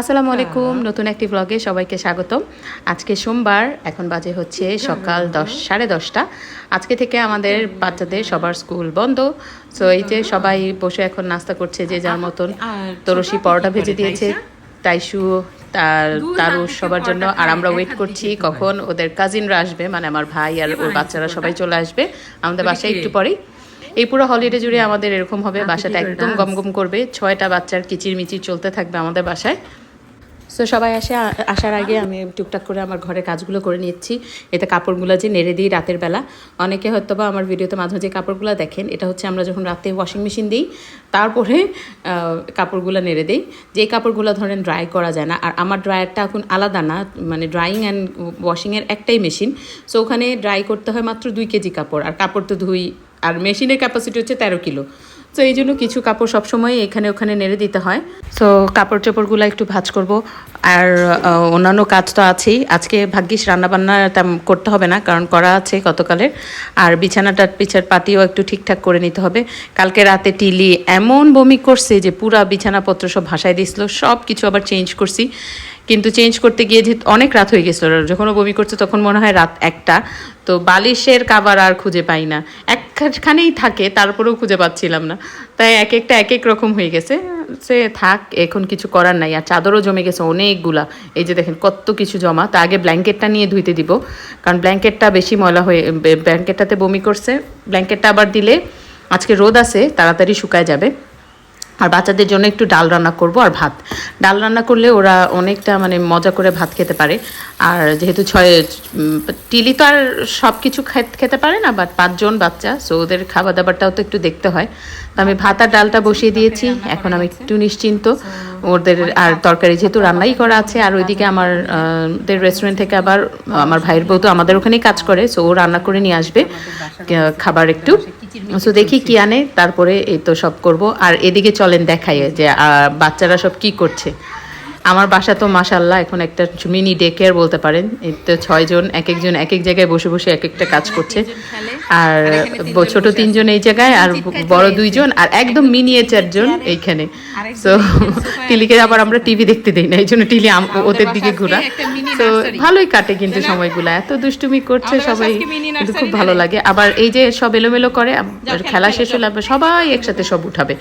আসসালামু আলাইকুম নতুন একটি ব্লগে সবাইকে স্বাগতম। আজকে সোমবার এখন বাজে হচ্ছে সকাল দশ সাড়ে দশটা। আজকে থেকে আমাদের বাচ্চাদের সবার স্কুল বন্ধ। সো এই যে সবাই বসে এখন নাস্তা করছে যে যার মতন। তরসি পরোটা ভেজে দিয়েছে তাইশু তার তারু সবার জন্য। আর আমরা ওয়েট করছি কখন ওদের কাজিনরা আসবে মানে আমার ভাই আর ওর বাচ্চারা সবাই চলে আসবে আমাদের বাসায় একটু পরেই। এই পুরো হলিডে জুড়ে আমাদের এরকম হবে বাসাটা একদম গমগম করবে। ছয়টা বাচ্চার কিচির মিচির চলতে থাকবে আমাদের বাসায়। সো সবাই আসে আসার আগে আমি টুকটাক করে আমার ঘরে কাজগুলো করে নিচ্ছি। এতে কাপড়গুলো যে নেড়ে দিই রাতের বেলা। অনেকে হয়তো বা আমার ভিডিওতে মাঝে মাঝে কাপড়গুলো দেখেন। এটা হচ্ছে আমরা যখন রাতে ওয়াশিং মেশিন দিই, তারপরে কাপড়গুলো নেড়ে দিই। যে কাপড়গুলো ধরেন ড্রাই করা যায় না। আর আমার ড্রায়ারটা এখন আলাদা না মানে ড্রাইং অ্যান্ড ওয়াশিংয়ের একটাই মেশিন সো ওখানে ড্রাই করতে হয় মাত্র দুই কেজি কাপড়। আর কাপড় তো ধুই, আর মেশিনের ক্যাপাসিটি হচ্ছে তেরো কিলো। তো এই জন্য কিছু কাপড় সবসময় এখানে ওখানে নেড়ে দিতে হয়। সো কাপড় চোপড়গুলো একটু ভাজ করব। আর অন্যান্য কাজ তো আছেই। আজকে ভাগ্যিস রান্নাবান্না করতে হবে না, কারণ করা আছে গতকালের। আর বিছানাটার পিছার পাতিও একটু ঠিকঠাক করে নিতে হবে। কালকে রাতে টিলি এমন বমি করছে যে পুরা বিছানাপত্র সব ভাসায় দিছিল সব কিছু আবার চেঞ্জ করছি। কিন্তু চেঞ্জ করতে গিয়ে যে অনেক রাত হয়ে গেছিল। যখন ও বমি করছে তখন মনে হয় রাত একটা। তো বালিশের কাবার আর খুঁজে পাই না। একখানেই থাকে, তারপরেও খুঁজে পাচ্ছিলাম না। তাই এক একটা এক এক রকম হয়ে গেছে। সে থাক, এখন কিছু করার নাই। আর চাদরও জমে গেছে অনেকগুলা। এই যে দেখেন, কত কিছু জমা। তা আগে ব্ল্যাঙ্কেটটা নিয়ে ধুইতে দিব। কারণ ব্ল্যাঙ্কেটটা বেশি ময়লা হয়ে, ব্ল্যাঙ্কেটটাতে বমি করছে। ব্ল্যাঙ্কেটটা আবার দিলে আজকে রোদ আছে, তাড়াতাড়ি শুকায় যাবে। আর বাচ্চাদের জন্য একটু ডাল রান্না করব আর ভাত। ডাল রান্না করলে ওরা অনেকটা মানে মজা করে ভাত খেতে পারে। আর যেহেতু ছয় টিলি তো আর সব কিছু খেতে পারে না বাট পাঁচজন বাচ্চা সো ওদের খাবার দাবারটাও তো একটু দেখতে হয়। তো আমি ভাত আর ডালটা বসিয়ে দিয়েছি, এখন আমি একটু নিশ্চিন্ত। ওদের আর তরকারি যেহেতু রান্নাই করা আছে, আর ওইদিকে আমার রেস্টুরেন্ট থেকে আবার, আমার ভাইয়ের বউ তো আমাদের ওখানেই কাজ করে সো ও রান্না করে নিয়ে আসবে খাবার একটু। সো দেখি কি আনে তারপরে এই তো সব করব। আর এদিকে চলেন দেখাই যে আহ, বাচ্চারা সব কি করছে। আমার বাসা তো মাসাল্লাহ এখন একটা মিনি ডে কেয়ার বলতে পারেন। এই তো ছয়জন এক একজন এক এক জায়গায় বসে বসে এক একটা কাজ করছে। আর ছোট তিনজন এই জায়গায় আর বড় দুইজন আর একদম মিনিয়েচার চারজন এইখানে। সো টিলিকে আবার আমরা টিভি দেখতে দিই না এই জন্য টিলি ওদের দিকে ঘোরা। তো ভালোই কাটে কিন্তু সময়গুলো এত দুষ্টুমি করছে সবাই কিন্তু খুব ভালো লাগে। আবার এই যে সব এলোমেলো করে খেলা শেষ হলে সবাই একসাথে সব উঠাবে।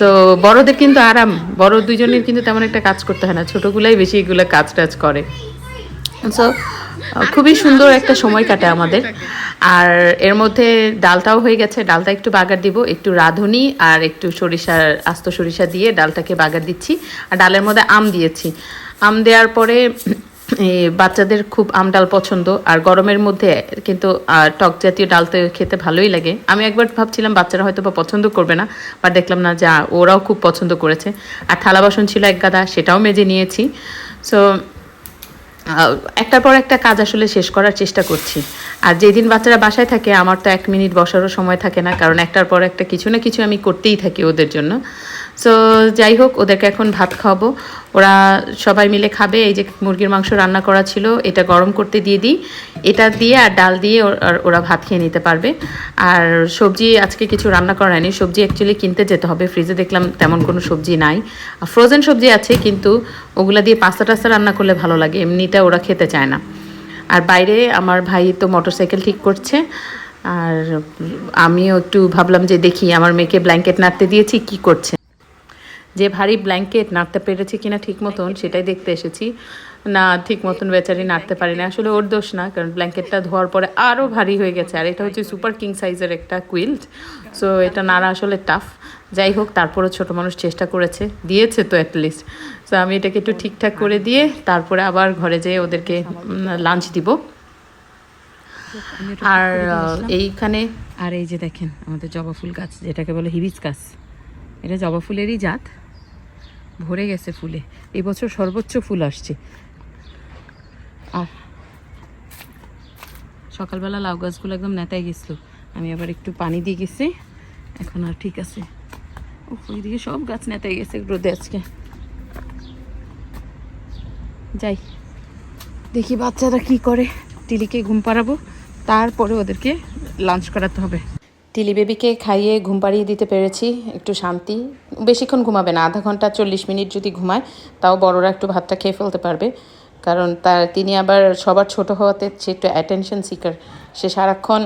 তো বড়দের কিন্তু আরাম বড় দুইজনের কিন্তু তেমন একটা কাজ করতে হয় না ছোটোগুলাই বেশি এগুলো কাজ টাজ করে সো খুবই সুন্দর একটা সময় কাটে আমাদের। আর এর মধ্যে ডালটাও হয়ে গেছে ডালটা একটু বাগার দিব একটু রাঁধুনি আর একটু সরিষার আস্ত সরিষা দিয়ে ডালটাকে বাগার দিচ্ছি। আর ডালের মধ্যে আম দিয়েছি। আম দেওয়ার পরে বাচ্চাদের খুব আম ডাল পছন্দ, আর গরমের মধ্যে কিন্তু টক জাতীয় ডাল তো খেতে ভালোই লাগে। আমি একবার ভাবছিলাম বাচ্চারা হয়তো বা পছন্দ করবে না, বা দেখলাম না যা ওরাও খুব পছন্দ করেছে। আর থালা বাসন ছিল এক গাদা, সেটাও মেজে নিয়েছি। সো একটার পর একটা কাজ আসলে শেষ করার চেষ্টা করছি। আর যেদিন বাচ্চারা বাসায় থাকে, আমার তো এক মিনিট বসারও সময় থাকে না, কারণ একটার পর একটা কিছু না কিছু আমি করতেই থাকি ওদের জন্য। সো যাই হোক ওদেরকে এখন ভাত খাওয়াবো। ওরা সবাই মিলে খাবে। এই যে মুরগির মাংস রান্না করা ছিল, এটা গরম করতে দিয়ে দিই। এটা দিয়ে আর ডাল দিয়ে ওর- ভাত খেয়ে নিতে পারবে। আর সবজি, আজকে কিছু রান্না করা হয়নি সবজি অ্যাকচুয়ালি কিনতে যেতে হবে। ফ্রিজে দেখলাম তেমন কোনো সবজি নাই। ফ্রোজেন সবজি আছে, কিন্তু ওগুলা দিয়ে পাস্তা টাস্তা রান্না করলে ভালো লাগে। এমনিটা ওরা খেতে চায় না। আর বাইরে আমার ভাই তো মোটরসাইকেল ঠিক করছে। আর আমিও একটু ভাবলাম যে দেখি, আমার মেয়েকে ব্ল্যাঙ্কেট নাড়তে দিয়েছি, কি করছে। যে ভারী ব্ল্যাঙ্কেট নাড়তে পেরেছি কিনা ঠিক মতন সেটাই দেখতে এসেছি। না ঠিক মতন বেচারি নাড়তে পারি না আসলে ওর দোষ না কারণ ব্ল্যাঙ্কেটটা ধোয়ার পরে আরও ভারী হয়ে গেছে। আর এটা হচ্ছে সুপার কিং সাইজের একটা কুইল্ট সো এটা নাড়া আসলে টাফ যাই হোক তারপরে ছোট মানুষ চেষ্টা করেছে। দিয়েছে তো অ্যাটলিস্ট সো আমি এটাকে একটু ঠিকঠাক করে দিয়ে তারপরে আবার ঘরে যেয়ে ওদেরকে লাঞ্চ দিব। আর এইখানে আর এই যে দেখেন আমাদের জবা ফুল গাছ যেটাকে বলে হিবিস গাছ এটা জবা ফুলেরই জাত। ভরে গেছে ফুলে। এই বছর সর্বোচ্চ ফুল আসছে। আর সকালবেলা লাউ গাছগুলো একদম নেতায় গেছিল। আমি আবার একটু পানি দিয়ে গেছি। এখন আর ঠিক আছে। ওইদিকে সব গাছ নেতায় গেছে রোদে আজকে। যাই, দেখি বাচ্চারা কি করে। টিলিকে ঘুম পাড়াবো। তারপরে ওদেরকে লাঞ্চ করাতে হবে। টিলি বেবিকে খাইয়ে ঘুম পাড়িয়ে দিতে পেরেছি, একটু শান্তি। বেশিক্ষণ ঘুমাবে না, আধা ঘণ্টা চল্লিশ মিনিট যদি ঘুমায়, তাও বড়রা একটু ভাতটা খেয়ে ফেলতে পারবে। কারণ তার, তিনি আবার সবার ছোট হওয়াতে সে একটু অ্যাটেনশন সিকার সে সারাক্ষণ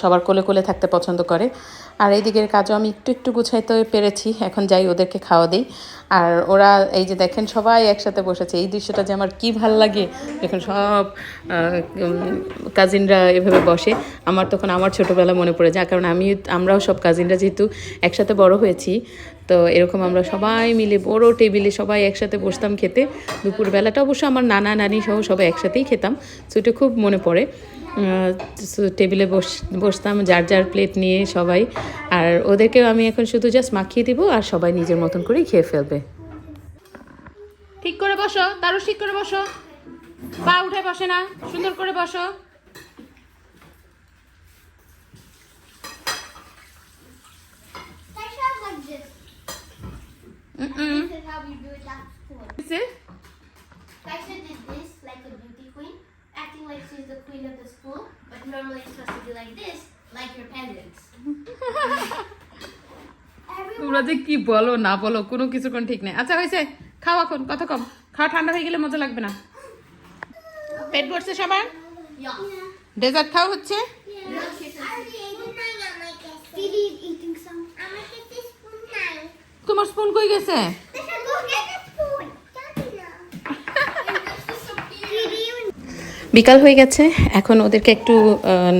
সবার কোলে কোলে থাকতে পছন্দ করে। আর এই দিকের কাজও আমি একটু একটু গুছাইতে পেরেছি। এখন যাই ওদেরকে খাওয়া দিই। আর ওরা এই যে দেখেন সবাই একসাথে বসেছে। এই দৃশ্যটা যে আমার কি ভালো লাগে যখন সব কাজিনরা এভাবে বসে। আমার তখন আমার ছোটোবেলা মনে পড়ে যায়, কারণ আমি আমরাও সব কাজিনরা যেহেতু একসাথে বড় হয়েছি, তো এরকম আমরা সবাই মিলে বড় টেবিলে সবাই একসাথে বসতাম খেতে। দুপুরবেলাটা অবশ্য আমার নানা, নানি সহ সবাই একসাথেই খেতাম সো এটা খুব মনে পড়ে। টেবিলে বস, বসতাম, যার যার প্লেট নিয়ে সবাই। আর ওদেরকেও আমি এখন শুধু জাস্ট মাখিয়ে দিব, আর সবাই নিজের মতন করেই খেয়ে ফেলবে। ঠিক করে বসো তারও ঠিক করে বসো। পা উঠে বসে না, সুন্দর করে বসো। কি বলো না বলো, কোনো কিছু কোন ঠিক নেই। আচ্ছা হয়েছে। খাও এখন কথা কম। খাওয়া ঠান্ডা হয়ে গেলে মজা লাগবে না। পেট ভরছে সবার? ডেজার্ট খাওয়া হচ্ছে. তোমার স্পুন কই গেছে? বিকাল হয়ে গেছে, এখন ওদেরকে একটু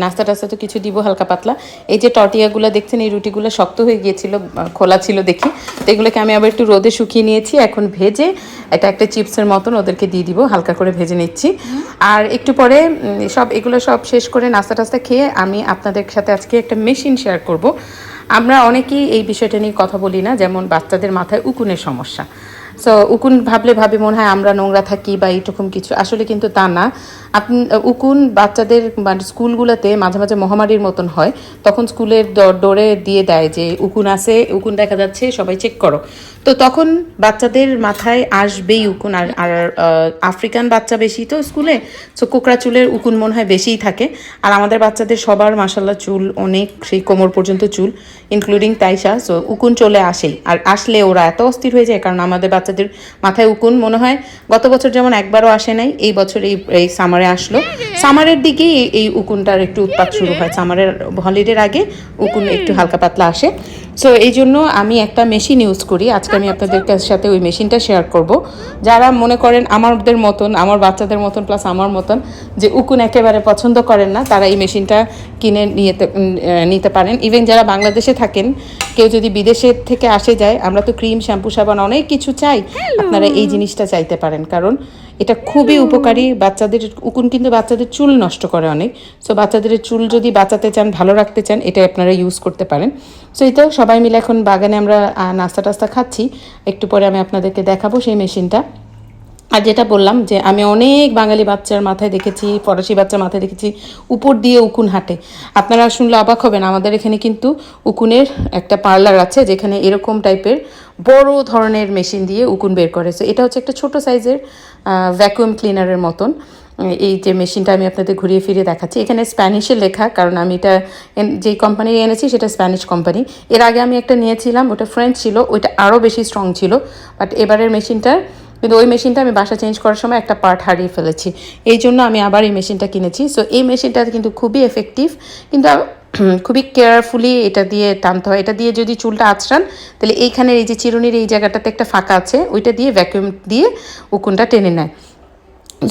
নাস্তা টাস্তা তো কিছু দিব হালকা পাতলা। এই যে টটিয়াগুলো দেখছেন, এই রুটিগুলো শক্ত হয়ে গিয়েছিল খোলা ছিল দেখি। তো এগুলোকে আমি আবার একটু রোদে শুকিয়ে নিয়েছি, এখন ভেজে এটা একটা চিপসের মতন ওদেরকে দিয়ে দিব, হালকা করে ভেজে নিচ্ছি। আর একটু পরে সব, এগুলো সব শেষ করে নাস্তা টাস্তা খেয়ে আমি আপনাদের সাথে আজকে একটা মেশিন শেয়ার করব। আমরা অনেকেই এই বিষয়টা নিয়ে কথা বলি না, যেমন বাচ্চাদের মাথায় উকুনের সমস্যা। সো উকুন ভাবলে ভাবে মনে হয় আমরা নোংরা থাকি বা এইরকম কিছু। আসলে কিন্তু তা না। আপনি, উকুন বাচ্চাদের মানে স্কুলগুলোতে মাঝে মাঝে মহামারীর মতন হয়। তখন স্কুলের ডোরে দিয়ে দেয় যে, উকুন আছে, উকুন দেখা যাচ্ছে, সবাই চেক করো। তো তখন বাচ্চাদের মাথায় আসবেই উকুন। আর আর আফ্রিকান বাচ্চা বেশি তো স্কুলে। সো কোকড়া চুলের উকুন মনে হয় বেশিই থাকে। আর আমাদের বাচ্চাদের সবার মাসাল্লাহ চুল অনেক, সেই কোমর পর্যন্ত চুল ইনক্লুডিং তাইশা। সো উকুন চলে আসেই। আর আসলে ওরা এত অস্থির হয়ে যায়, কারণ আমাদের বাচ্চাদের মাথায় উকুন মনে হয়। গত বছর যেমন একবারও আসে নাই এই বছর এই এই সামারে আসলো। সামারের দিকেই এই- উকুনটার একটু উৎপাত শুরু হয়। সামারের হলিডের আগে উকুন একটু হালকা পাতলা আসে। সো এই জন্য আমি একটা মেশিন ইউজ করি। আজকে আমি আপনাদের সাথে ওই মেশিনটা শেয়ার করব। যারা মনে করেন আমাদের মতন আমার বাচ্চাদের মতন প্লাস আমার মতন যে উকুন একেবারে পছন্দ করেন না তারা এই মেশিনটা কিনে আহ, নিতে পারেন। ইভেন যারা বাংলাদেশে থাকেন কেউ যদি বিদেশের থেকে আসে যায় আমরা তো ক্রিম শ্যাম্পু সাবান অনেক কিছু চাই। আপনারা এই জিনিসটা চাইতে পারেন কারণ এটা খুবই উপকারী। বাচ্চাদের উকুন কিন্তু বাচ্চাদের চুল নষ্ট করে অনেক। সো বাচ্চাদের চুল যদি বাঁচাতে চান ভালো রাখতে চান এটা আপনারা ইউজ করতে পারেন। সো এই তো সবাই মিলে এখন বাগানে আমরা নাস্তা টাস্তা খাচ্ছি। একটু পরে আমি আপনাদেরকে দেখাবো সেই মেশিনটা। আর যেটা বললাম যে আমি অনেক বাঙালি বাচ্চার মাথায় দেখেছি, ফরাসি বাচ্চার মাথায় দেখেছি, উপর দিয়ে উকুন হাঁটে। আপনারা শুনলে অবাক হবেন, আমাদের এখানে কিন্তু উকুনের একটা পার্লার আছে যেখানে এরকম টাইপের বড় ধরনের মেশিন দিয়ে উকুন বের করে। সো এটা হচ্ছে একটা ছোট সাইজের ভ্যাকুয়াম ক্লিনারের মতন। এই যে মেশিনটা আমি আপনাদের ঘুরিয়ে ফিরিয়ে দেখাচ্ছি। এখানে স্প্যানিশে লেখা, কারণ আমি এটা যেই কোম্পানি এনেছি সেটা স্প্যানিশ কোম্পানি এর আগে আমি একটা নিয়েছিলাম, ওটা ফ্রেঞ্চ ছিল, ওইটা আরও বেশি স্ট্রং ছিল। বাট এবারের মেশিনটার কিন্তু ওই মেশিনটা আমি বাসা চেঞ্জ করার সময় একটা পার্ট হারিয়ে ফেলেছি। এই জন্য আমি আবার এই মেশিনটা কিনেছি। সো এই মেশিনটা কিন্তু খুবই এফেক্টিভ কিন্তু খুবই কেয়ারফুলি এটা দিয়ে টানতে হয়। এটা দিয়ে যদি চুলটা আঁচড়ান, তাহলে এইখানের এই যে চিরুনির এই জায়গাটাতে একটা ফাঁকা আছে, ওইটা দিয়ে ভ্যাকুয়াম দিয়ে উকুনটা টেনে নেয়।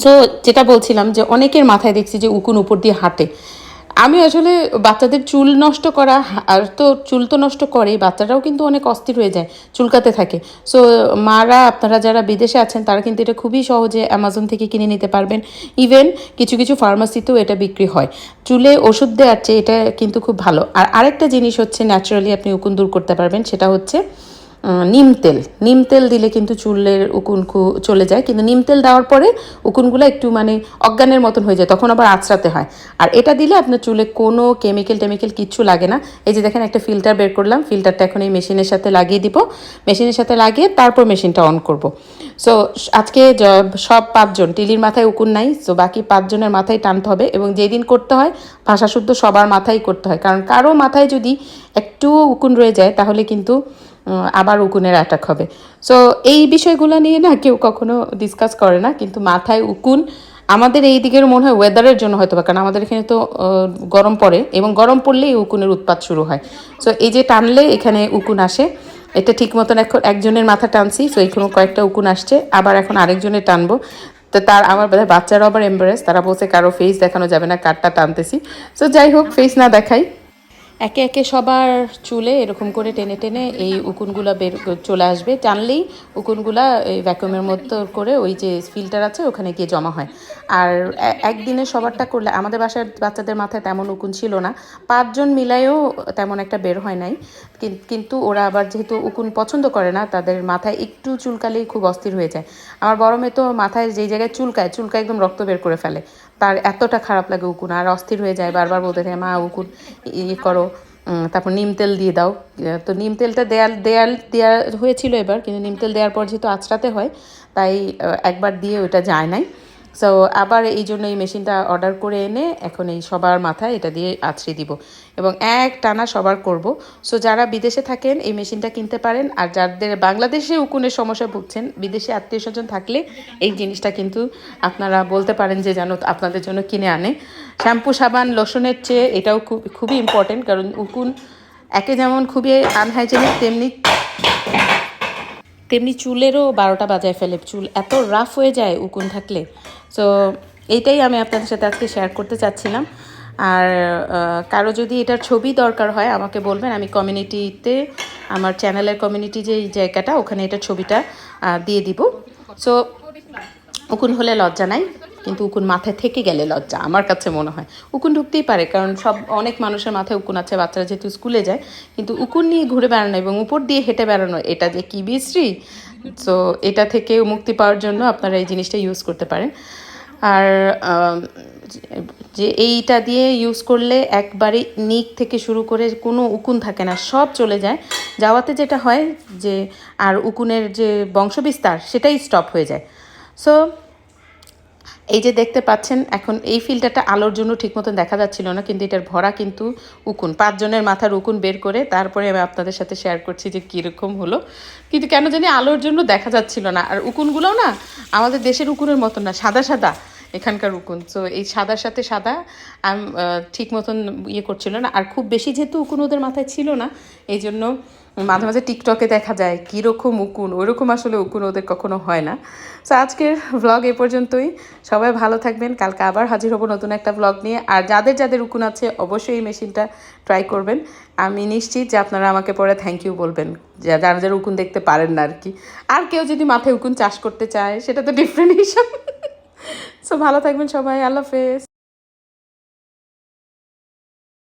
সো যেটা বলছিলাম যে অনেকের মাথায় দেখছি যে উকুন উপর দিয়ে হাঁটে। আমি আসলে বাচ্চাদের চুল নষ্ট করা, আর তো চুল তো নষ্ট করে বাচ্চারাও কিন্তু অনেক অস্থির হয়ে যায়, চুলকাতে থাকে। সো মারা, আপনারা যারা বিদেশে আছেন, তারা কিন্তু এটা খুবই সহজে অ্যামাজন থেকে কিনে নিতে পারবেন। ইভেন কিছু কিছু ফার্মাসিতেও এটা বিক্রি হয়। চুলে ওষুধ দেওয়ার চেয়ে এটা কিন্তু খুব ভালো। আর আরেকটা জিনিস হচ্ছে ন্যাচারালি আপনি উকুন দূর করতে পারবেন, সেটা হচ্ছে নিম তেল। নিম তেল দিলে কিন্তু চুলের উকুন চলে যায়, কিন্তু নিম তেল দেওয়ার পরে উকুনগুলো একটু মানে অজ্ঞানের মতন হয়ে যায়, তখন আবার আঁচড়াতে হয়। আর এটা দিলে আপনার চুলে কোনো কেমিক্যাল টেমিক্যাল কিচ্ছু লাগে না। এই যে দেখেন একটা ফিল্টার বের করলাম ফিল্টারটা এখন এই মেশিনের সাথে লাগিয়ে দিব। মেশিনের সাথে লাগিয়ে তারপর মেশিনটা অন করব। সো আজকে সব পাঁচজন, টিলির মাথায় উকুন নাই সো বাকি পাঁচজনের মাথায় টানতে হবে এবং যেদিন করতে হয় ভাষা শুদ্ধ সবার মাথায় করতে হয়। কারণ কারও মাথায় যদি একটু উকুন রয়ে যায়, তাহলে কিন্তু আবার উকুনের অ্যাটাক হবে। সো এই বিষয়গুলো নিয়ে না কেউ কখনো ডিসকাস করে না, কিন্তু মাথায় উকুন। আমাদের এই দিকের মনে হয় ওয়েদারের জন্য হয়তো বা কারণ আমাদের এখানে তো গরম পড়ে, এবং গরম পড়লেই উকুনের উৎপাত শুরু হয়। সো এই যে টানলে এখানে উকুন আসে, এটা ঠিক মতন এখন একজনের মাথা টানছি সো এখানে কয়েকটা উকুন আসছে, আবার এখন আরেকজনের টানবো। তো তার, আমার বোধহয় বাচ্চারাও আবার এম্বারেস তারা বলছে কারও ফেস দেখানো যাবে না, কারটা টানতেছি। সো যাই হোক ফেস না দেখাই। একে একে সবার চুলে এরকম করে টেনে টেনে এই উকুনগুলা বের চলে আসবে। টানলেই উকুনগুলা এই ভ্যাকুমের মধ্যে করে ওই যে ফিল্টার আছে, ওখানে গিয়ে জমা হয়। আর একদিনে সবারটা করলে, আমাদের বাসার বাচ্চাদের মাথায় তেমন উকুন ছিল না। পাঁচজন মিলায়েও তেমন একটা বের হয় নাই। কিন- কিন্তু ওরা আবার যেহেতু উকুন পছন্দ করে না, তাদের মাথায় একটু চুলকালেই খুব অস্থির হয়ে যায়। আমার বড় মেয়ে তো মাথায় যেই জায়গায় চুলকায় চুলকায় একদম রক্ত বের করে ফেলে। তার এতটা খারাপ লাগে উকুন, আর অস্থির হয়ে যায় বারবার বলতে থাকে, মা, উকুন ইয়ে করো। তারপর নিম তেল দিয়ে দাও। তো নিম তেলটা দেয়াল দেয়াল দেওয়া হয়েছিল এবার, কিন্তু নিম তেল দেওয়ার পর যেহেতু আঁচড়াতে হয়, তাই একবার দিয়ে ওটা যায় নাই। সো আবার এই জন্য এই মেশিনটা অর্ডার করে এনে এখন এই সবার মাথায় এটা দিয়ে আছড়ে দিব। এবং এক টানা সবার করব। সো যারা বিদেশে থাকেন, এই মেশিনটা কিনতে পারেন। আর যাদের বাংলাদেশে উকুনের সমস্যা ভুগছেন, বিদেশে আত্মীয় স্বজন থাকলে এই জিনিসটা কিন্তু আপনারা বলতে পারেন যে যেন আপনাদের জন্য কিনে আনে। শ্যাম্পু, সাবান, লোশনের চেয়ে এটাও খুব, খুবই ইম্পর্টেন্ট কারণ উকুন একে যেমন খুবই আনহাইজেনিক তেমনি তেমনি চুলেরও বারোটা বাজায় ফেলে। চুল এত রাফ হয়ে যায় উকুন থাকলে। সো এইটাই আমি আপনাদের সাথে আজকে শেয়ার করতে চাচ্ছিলাম। আর কারও যদি এটার ছবি দরকার হয়, আমাকে বলবেন। আমি কমিউনিটিতে আমার চ্যানেলের কমিউনিটি যে জায়গাটা, ওখানে এটা ছবিটা দিয়ে দিব। সো উকুন হলে লজ্জা নাই। কিন্তু উকুন মাথায় থেকে গেলে লজ্জা, আমার কাছে মনে হয়। উকুন ঢুকতেই পারে, কারণ সব অনেক মানুষের মাথায় উকুন আছে, বাচ্চারা যেহেতু স্কুলে যায়, কিন্তু উকুন নিয়ে ঘুরে বেড়ানো এবং উপর দিয়ে হেঁটে বেড়ানো, এটা যে কি বিশ্রী। সো এটা থেকে মুক্তি পাওয়ার জন্য আপনারা এই জিনিসটা ইউজ করতে পারেন। আর যে এইটা দিয়ে ইউজ করলে একবারে নিক থেকে শুরু করে কোনো উকুন থাকে না, সব চলে যায়। যাওয়াতে যেটা হয় যে, আর উকুনের যে বংশবিস্তার, সেটাই স্টপ হয়ে যায়। সো এই যে দেখতে পাচ্ছেন, এখন এই ফিল্টারটা আলোর জন্য ঠিক মতন দেখা যাচ্ছিল না, কিন্তু এটার ভরা কিন্তু উকুন। পাঁচজনের মাথার উকুন বের করে তারপরে আমি আপনাদের সাথে শেয়ার করছি যে কীরকম হলো। কিন্তু কেন জানি আলোর জন্য দেখা যাচ্ছিল না। আর উকুনগুলোও না আমাদের দেশের উকুনের মতন না, সাদা সাদা এখানকার উকুন। তো এই সাদার সাথে সাদা ঠিক মতন ইয়ে করছিল না। আর খুব বেশি যেহেতু উকুন ওদের মাথায় ছিল না এই জন্য মাঝে মাঝে টিকটকে দেখা যায় কীরকম উকুন, ওইরকম আসলে উকুন ওদের কখনো হয় না। তো আজকের ভ্লগ এ পর্যন্তই। সবাই ভালো থাকবেন, কালকে আবার হাজির হব নতুন একটা ভ্লগ নিয়ে। আর যাদের যাদের উকুন আছে, অবশ্যই এই মেশিনটা ট্রাই করবেন। আমি নিশ্চিত যে আপনারা আমাকে পরে থ্যাংক ইউ বলবেন, যা- যারা যারা উকুন দেখতে পারেন না আর কি আর কেউ যদি মাথায় উকুন চাষ করতে চায়, সেটা তো ডিফারেন্ট হিসাব সো ভালো থাকবেন সবাই, আল্লাহ হাফেজ।